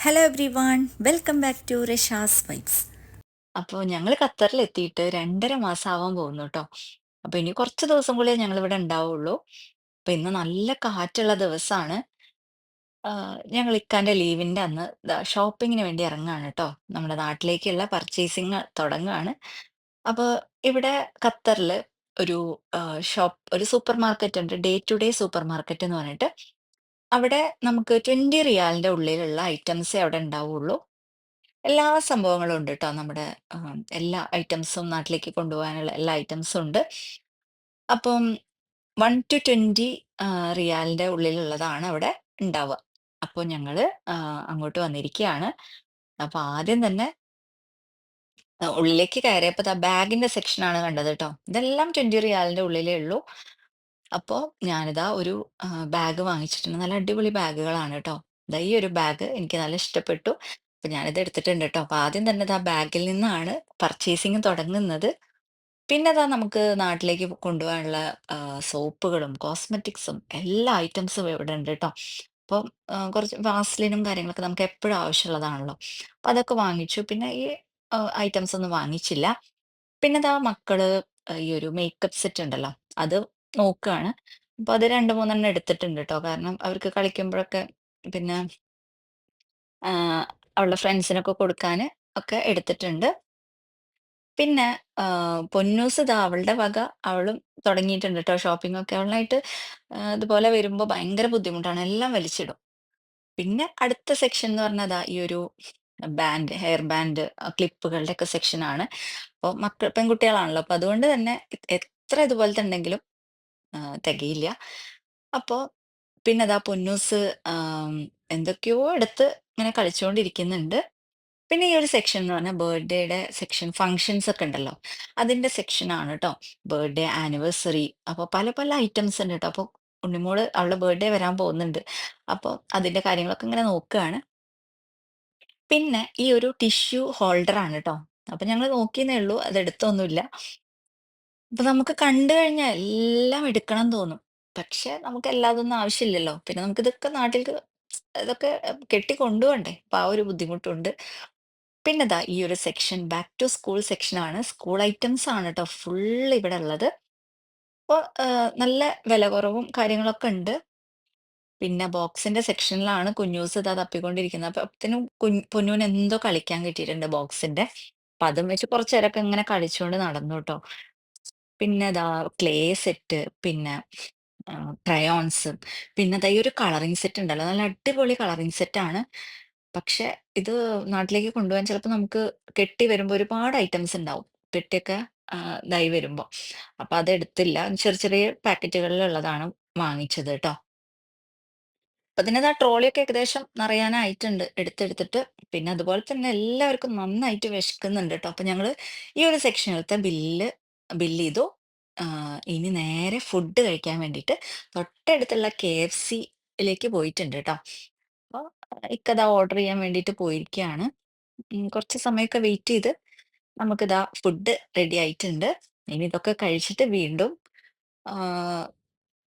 Hello everyone welcome back to Rasha's vibes അപ്പോൾ ഞങ്ങൾ ഖത്തറിൽ എത്തിയിട്ട് രണ്ടര മാസം ആവാൻ പോകുന്നു കേട്ടോ അപ്പോൾ ഇനി കുറച്ച് ദിവസം കൂടിയേ ഞങ്ങൾ ഇവിടെ ഉണ്ടാവുള്ളൂ. അപ്പോൾ ഇന്ന് നല്ല കാറ്റുള്ള ദിവസമാണ് ഞങ്ങൾ ഇക്കാന്റെ ലീവിന്റെ അന്ന് ഷോപ്പിങ്ങിന് വേണ്ടി ഇറങ്ങുകയാണ് കേട്ടോ നമ്മുടെ നാട്ടിലേക്കുള്ള പർച്ചേസിങ് തുടങ്ങുകയാണ് അപ്പോൾ ഇവിടെ ഖത്തറിൽ ഒരു ഷോപ്പ് ഒരു സൂപ്പർ മാർക്കറ്റ് ഉണ്ട്. Day to day supermarket എന്ന് പറഞ്ഞിട്ട് അവിടെ നമുക്ക് ട്വന്റി റിയാലിന്റെ ഉള്ളിലുള്ള ഐറ്റംസ് അവിടെ ഉണ്ടാവുള്ളൂ. എല്ലാ സംഭവങ്ങളും ഉണ്ട് കേട്ടോ നമ്മുടെ എല്ലാ ഐറ്റംസും നാട്ടിലേക്ക് കൊണ്ടുപോകാനുള്ള എല്ലാ ഐറ്റംസും ഉണ്ട്. അപ്പം വൺ ടു ട്വന്റി റിയാലിന്റെ ഉള്ളിലുള്ളതാണ് അവിടെ ഉണ്ടാവുക. അപ്പോൾ ഞങ്ങൾ അങ്ങോട്ട് വന്നിരിക്കുകയാണ്. അപ്പൊ ആദ്യം തന്നെ ഉള്ളിലേക്ക് കയറിയപ്പോ ദാ ബാഗിന്റെ സെക്ഷനാണ് കണ്ടത് കേട്ടോ ഇതെല്ലാം ട്വന്റി റിയാലിന്റെ ഉള്ളിലേ ഉള്ളൂ. അപ്പോ ഞാനിതാ ഒരു ബാഗ് വാങ്ങിച്ചിട്ടുണ്ട്. നല്ല അടിപൊളി ബാഗുകളാണ് കേട്ടോ ദാ ഈ ഒരു ബാഗ് എനിക്ക് നല്ല ഇഷ്ടപ്പെട്ടു. അപ്പൊ ഞാനിത് എടുത്തിട്ടുണ്ട് കേട്ടോ അപ്പൊ ആദ്യം തന്നെ ദാ ബാഗിൽ നിന്നാണ് പർച്ചേസിങ് തുടങ്ങുന്നത്. പിന്നെ ദാ നമുക്ക് നാട്ടിലേക്ക് കൊണ്ടുപോകാനുള്ള സോപ്പുകളും കോസ്മെറ്റിക്സും എല്ലാ ഐറ്റംസും ഇവിടെ ഉണ്ട് കേട്ടോ അപ്പം കുറച്ച് വാസ്ലിനും കാര്യങ്ങളൊക്കെ നമുക്ക് എപ്പോഴും ആവശ്യമുള്ളതാണല്ലോ. അപ്പൊ അതൊക്കെ വാങ്ങിച്ചു. പിന്നെ ഈ ഐറ്റംസ് ഒന്നും വാങ്ങിച്ചില്ല. പിന്നെ ദാ മക്കൾ ഈ ഒരു മേക്കപ്പ് സെറ്റ് ഉണ്ടല്ലോ. അത് നോക്കുകയാണ് അപ്പൊ അത് രണ്ട് മൂന്നെണ്ണം എടുത്തിട്ടുണ്ട് കേട്ടോ കാരണം അവർക്ക് കളിക്കുമ്പോഴൊക്കെ പിന്നെ അവളുടെ ഫ്രണ്ട്സിനൊക്കെ കൊടുക്കാൻ ഒക്കെ എടുത്തിട്ടുണ്ട്. പിന്നെ പൊന്നൂസ് ഇതാ അവളുടെ വക അവളും തുടങ്ങിയിട്ടുണ്ട് ഷോപ്പിംഗ് ഒക്കെ അവളായിട്ട് ഇതുപോലെ വരുമ്പോൾ ഭയങ്കര ബുദ്ധിമുട്ടാണ്. എല്ലാം വലിച്ചിടും. പിന്നെ അടുത്ത സെക്ഷൻ എന്ന് ദാ ഈ ഒരു ബാൻഡ് ഹെയർ ബാൻഡ് ക്ലിപ്പുകളുടെ ഒക്കെ സെക്ഷൻ ആണ് അപ്പോൾ മക്കൾ പെൺകുട്ടികളാണല്ലോ. അപ്പൊ അതുകൊണ്ട് തന്നെ എത്ര ഇതുപോലത്തെ ഉണ്ടെങ്കിലും തികയില്ല. അപ്പോൾ പിന്നെ അതാ പൊന്നൂസ് എന്തൊക്കെയോ എടുത്ത് ഇങ്ങനെ കളിച്ചുകൊണ്ടിരിക്കുന്നുണ്ട് പിന്നെ ഈ ഒരു സെക്ഷൻ എന്ന് പറഞ്ഞാൽ ബർത്ത്ഡേയുടെ സെക്ഷൻ ഫങ്ഷൻസ് ഒക്കെ ഉണ്ടല്ലോ അതിന്റെ സെക്ഷൻ ആണ് കേട്ടോ ബർത്ത്ഡേ ആനിവേഴ്സറി അപ്പോൾ പല പല ഐറ്റംസ് ഉണ്ട് കേട്ടോ അപ്പോൾ ഉണ്ണിമോൾ അവളുടെ ബർത്ത്ഡേ വരാൻ പോകുന്നുണ്ട്. അപ്പോൾ അതിന്റെ കാര്യങ്ങളൊക്കെ ഇങ്ങനെ നോക്കുകയാണ് പിന്നെ ഈ ഒരു ടിഷ്യൂ ഹോൾഡർ ആണ് കേട്ടോ അപ്പൊ ഞങ്ങൾ നോക്കിയെന്നേ ഉള്ളൂ അത് എടുത്തൊന്നുമില്ല. അപ്പൊ നമുക്ക് കണ്ടു കഴിഞ്ഞാൽ എല്ലാം എടുക്കണം തോന്നും. പക്ഷെ നമുക്ക് എല്ലാതൊന്നും ആവശ്യമില്ലല്ലോ. പിന്നെ നമുക്ക് ഇതൊക്കെ നാട്ടിൽ ഇതൊക്കെ കെട്ടി കൊണ്ടുപോകണ്ടേ? അപ്പൊ ആ ഒരു ബുദ്ധിമുട്ടുണ്ട്. പിന്നെ ദാ ഈ ഒരു section back to school section ആണ്. സ്കൂൾ ഐറ്റംസ് ആണ് കേട്ടോ ഫുൾ ഇവിടെ ഉള്ളത്. അപ്പോൾ നല്ല വില കുറവും കാര്യങ്ങളൊക്കെ ഉണ്ട്. പിന്നെ ബോക്സിന്റെ സെക്ഷനിലാണ് കുഞ്ഞൂസ് ഇതാ തപ്പിക്കൊണ്ടിരിക്കുന്നത്. അപ്പൊ അപ്പത്തിനും കുഞ്ഞ് പൊന്നൂന് എന്തോ കളിക്കാൻ കിട്ടിയിട്ടുണ്ട് ബോക്സിന്റെ അപ്പൊ അതും വെച്ച് കുറച്ചു ഇങ്ങനെ കളിച്ചുകൊണ്ട് നടന്നു കേട്ടോ പിന്നെ ദാ ക്ലേ സെറ്റ് പിന്നെ ക്രയോൺസ് പിന്നെ ദാ ഈ ഒരു കളറിംഗ് സെറ്റ് ഉണ്ടല്ലോ. നല്ല അടിപൊളി കളറിംഗ് ആണ്. പക്ഷെ ഇത് നാട്ടിലേക്ക് കൊണ്ടുപോകാൻ ചിലപ്പോൾ നമുക്ക് കെട്ടി വരുമ്പോൾ ഒരുപാട് ഐറ്റംസ് ഉണ്ടാവും. പെട്ടിയൊക്കെ ഇതായി വരുമ്പോൾ. അപ്പൊ അത് എടുത്തില്ല. ചെറിയ ചെറിയ പാക്കറ്റുകളിലുള്ളതാണ് വാങ്ങിച്ചത് കേട്ടോ. അപ്പൊ അതിനകത്ത് ആ ട്രോളിയൊക്കെ ഏകദേശം നിറയാനായിട്ടുണ്ട്. എടുത്തെടുത്തിട്ട് പിന്നെ അതുപോലെ തന്നെ എല്ലാവർക്കും നന്നായിട്ട് വിശക്കുന്നുണ്ട് കേട്ടോ. അപ്പൊ ഞങ്ങൾ ഈ ഒരു സെക്ഷനിലത്തെ ബില്ല് ബില്ല് ചെയ്തു ഇനി നേരെ ഫുഡ് കഴിക്കാൻ വേണ്ടിയിട്ട് തൊട്ടടുത്തുള്ള കെ എഫ് സിയിലേക്ക് പോയിട്ടുണ്ട് കേട്ടോ അപ്പൊ ഇക്കതാ ഓർഡർ ചെയ്യാൻ വേണ്ടിയിട്ട് പോയിരിക്കുകയാണ് കുറച്ച് സമയമൊക്കെ വെയിറ്റ് ചെയ്ത് നമുക്കിതാ ഫുഡ് റെഡി ആയിട്ടുണ്ട്. ഇനി ഇതൊക്കെ കഴിച്ചിട്ട് വീണ്ടും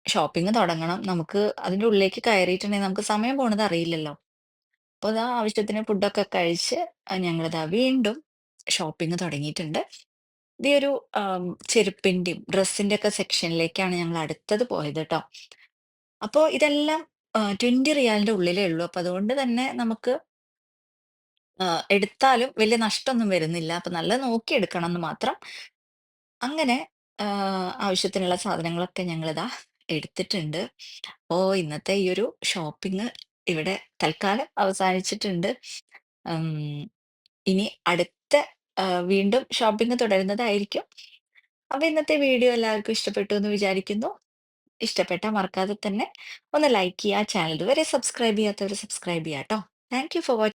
ഷോപ്പിംഗ് തുടങ്ങണം. നമുക്ക് അതിന്റെ ഉള്ളിലേക്ക് കയറിയിട്ടുണ്ടെങ്കിൽ നമുക്ക് സമയം പോണത് അറിയില്ലല്ലോ. അപ്പോൾ ഇതാ ആവശ്യത്തിന് ഫുഡൊക്കെ കഴിച്ച് ഞങ്ങൾ ഞങ്ങളിതാ വീണ്ടും ഷോപ്പിംഗ് തുടങ്ങിയിട്ടുണ്ട്. ഈ ഒരു ചെരുപ്പിന്റെയും ഡ്രസ്സിന്റെ ഒക്കെ സെക്ഷനിലേക്കാണ് ഞങ്ങൾ അടുത്തത് പോയത് കേട്ടോ അപ്പോൾ ഇതെല്ലാം ട്വന്റി റിയാലിന്റെ ഉള്ളിലേ ഉള്ളൂ. അപ്പൊ അതുകൊണ്ട് തന്നെ നമുക്ക് എടുത്താലും വലിയ നഷ്ടമൊന്നും വരുന്നില്ല. അപ്പൊ നല്ല നോക്കി എടുക്കണം എന്ന് മാത്രം അങ്ങനെ ആവശ്യത്തിനുള്ള സാധനങ്ങളൊക്കെ ഞങ്ങളിതാ എടുത്തിട്ടുണ്ട്. അപ്പോ ഇന്നത്തെ ഈ ഒരു ഷോപ്പിംഗ് ഇവിടെ തൽക്കാലം അവസാനിച്ചിട്ടുണ്ട്. ഇനി അടുത്ത വീണ്ടും ഷോപ്പിംഗ് തുടരുന്നതായിരിക്കും. അപ്പൊ ഇന്നത്തെ വീഡിയോ എല്ലാവർക്കും ഇഷ്ടപ്പെട്ടു എന്ന് വിചാരിക്കുന്നു. ഇഷ്ടപ്പെട്ടാൽ മറക്കാതെ തന്നെ ഒന്ന് ലൈക്ക് ചെയ്യുക ചാനൽ ഇതുവരെ സബ്സ്ക്രൈബ് ചെയ്യാത്തവർ സബ്സ്ക്രൈബ് ചെയ്യാട്ടോ. Thank you for